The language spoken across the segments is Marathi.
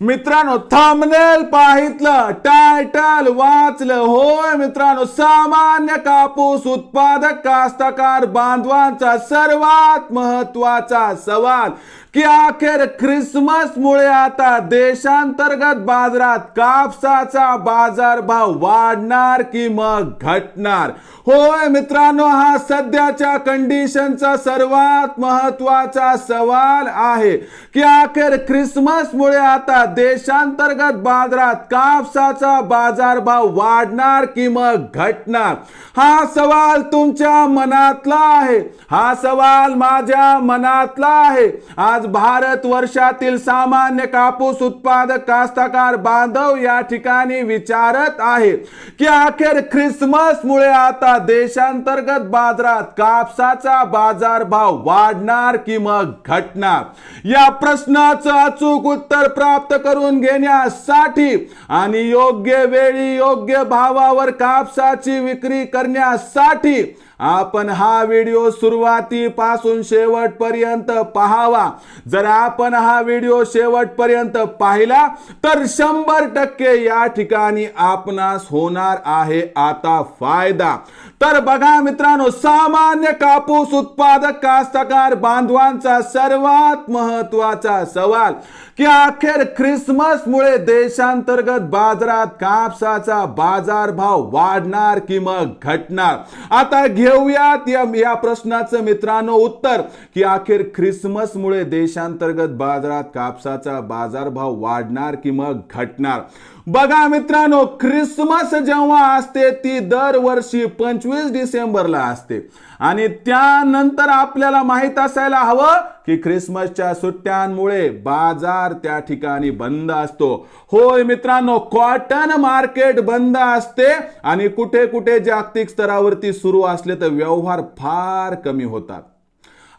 मित्रांनो थांबनेल पाहितलं टायटल वाचलं. होय मित्रांनो सामान्य कापूस उत्पादक कास्तकार बांधवांचा सर्वात महत्त्वाचा सवाल की अखेर ख्रिसमस मुळे आता देशांतर्गत बाजारात कापसाचा बाजारभाव वाढणार की मग घटणार? होय मित्रांनो हा सध्याच्या कंडिशनचा सर्वात महत्त्वाचा सवाल आहे की अखेर ख्रिसमस मुळे आता देशांतर्गत बाजारात कापसाचा बाजारभाव वाढणार कि मग घटणार? हा सवाल तुमच्या मनातला आहे. हा सवाल माझ्या मनातला आहे. आज भारत वर्षातील सामान्य कापूस उत्पादक कास्तकार बांधव या ठिकाणी विचारत आहे की अखेर ख्रिसमस मुळे आता देशांतर्गत बाजारात कापसाचा बाजारभाव वाढणार कि मग घटणार? या प्रश्नाचं अचूक उत्तर प्राप्त करून घेण्यासाठी आणि योग्य वेळी योग्य भावावर कापसाची विक्री करण्यासाठी आपण हा व्हिडिओ सुरुवातीपासून शेवटपर्यंत पाहावा. जर आपण हा व्हिडिओ शेवटपर्यंत पाहिला तर शंभर टक्के या ठिकाणी आपणास होणार आहे आता फायदा. तर बघा मित्रांनो सामान्य कापूस उत्पादक कास्तकार बांधवांचा सर्वात महत्त्वाचा सवाल की अखेर ख्रिसमसमुळे देशांतर्गत बाजारात कापसाचा बाजारभाव वाढणार की मग घटणार? आता घेऊयात या या प्रश्नाचं मित्रांनो उत्तर की अखेर ख्रिसमसमुळे देशांतर्गत बाजारात कापसाचा बाजारभाव वाढणार की मग घटणार? बघा मित्रांनो ख्रिसमस जेव्हा असते ती दरवर्षी पंचवीस डिसेंबरला असते. आणि त्यानंतर आपल्याला माहीत असायला हवं की ख्रिसमसच्या सुट्ट्यांमुळे बाजार त्या ठिकाणी बंद असतो. होय मित्रांनो कॉटन मार्केट बंद असते आणि कुठे कुठे जागतिक स्तरावरती सुरू असले तर व्यवहार फार कमी होतात.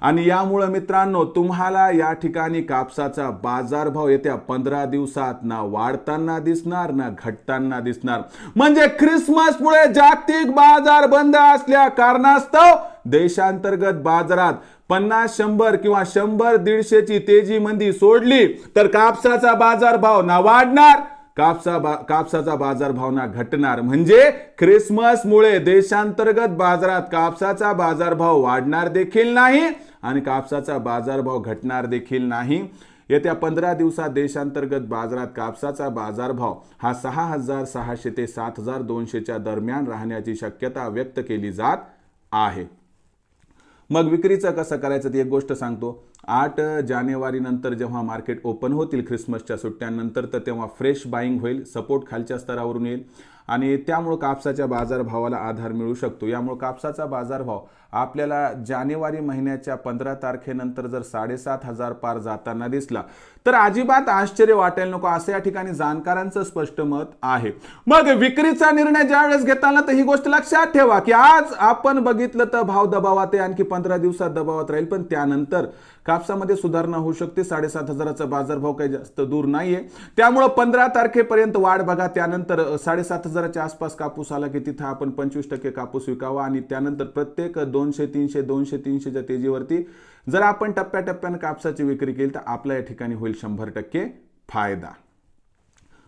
आणि यामुळं मित्रांनो तुम्हाला या ठिकाणी कापसाचा बाजारभाव येत्या पंधरा दिवसात ना वाढताना दिसणार ना घटताना दिसणार. म्हणजे ख्रिसमसमुळे जागतिक बाजार बंद असल्या कारणास्तव देशांतर्गत बाजारात पन्नास शंभर किंवा शंभर दीडशेची तेजी मंदी सोडली तर कापसाचा बाजारभाव ना वाढणार कापसा बा कापसाचा बाजारभाव ना घटणार. म्हणजे ख्रिसमसमुळे देशांतर्गत बाजारात कापसाचा बाजारभाव वाढणार देखील नाही आणि कापसाचा बाजारभाव घटणार देखील नाही. येत्या पंधरा दिवसात देशांतर्गत बाजारात कापसाचा बाजारभाव हा सहा हजार सहाशे ते सात हजार दोनशेच्या दरम्यान राहण्याची शक्यता व्यक्त केली जात आहे. मग विक्रीचं कसं करायचं ती एक गोष्ट सांगतो. आठ जानेवारी नंतर जेव्हा मार्केट ओपन होतील ख्रिसमसच्या सुट्ट्यानंतर तर तेव्हा फ्रेश बाईंग होईल सपोर्ट खालच्या स्तरावरून येईल. आणि त्यामुळं कापसाच्या बाजारभावाला आधार मिळू शकतो. यामुळं कापसाचा बाजारभाव आपल्याला जानेवारी महिन्याच्या पंधरा तारखेनंतर जर साडेसात हजार पार जाताना दिसला तर अजिबात आश्चर्य वाटायला नको असं या ठिकाणी जाणकारांचं स्पष्ट मत आहे. मग विक्रीचा निर्णय ज्यावेळेस घेताना तर ही गोष्ट लक्षात ठेवा की आज आपण बघितलं तर भाव दबावात आहे आणखी पंधरा दिवसात दबावात राहील पण त्यानंतर कापसामध्ये सुधारणा होऊ शकते. साडेसात हजाराचा बाजारभाव काही जास्त दूर नाहीये. त्यामुळं पंधरा तारखेपर्यंत वाढ बघा त्यानंतर साडेसात हजार हजाराच्या आसपास कापूस आला की तिथं आपण पंचवीस टक्के कापूस विकावा आणि त्यानंतर प्रत्येक दोनशे तीनशे दोनशे तीनशेच्या तेजीवरती जर आपण टप्प्याटप्प्यानं कापसाची विक्री केली तर आपल्या या ठिकाणी होईल शंभर टक्के फायदा.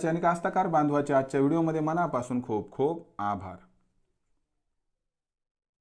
मित्राचे आणि कास्तकार बांधवाच्या आजच्या व्हिडिओमध्ये मनापासून खूप खूप आभार.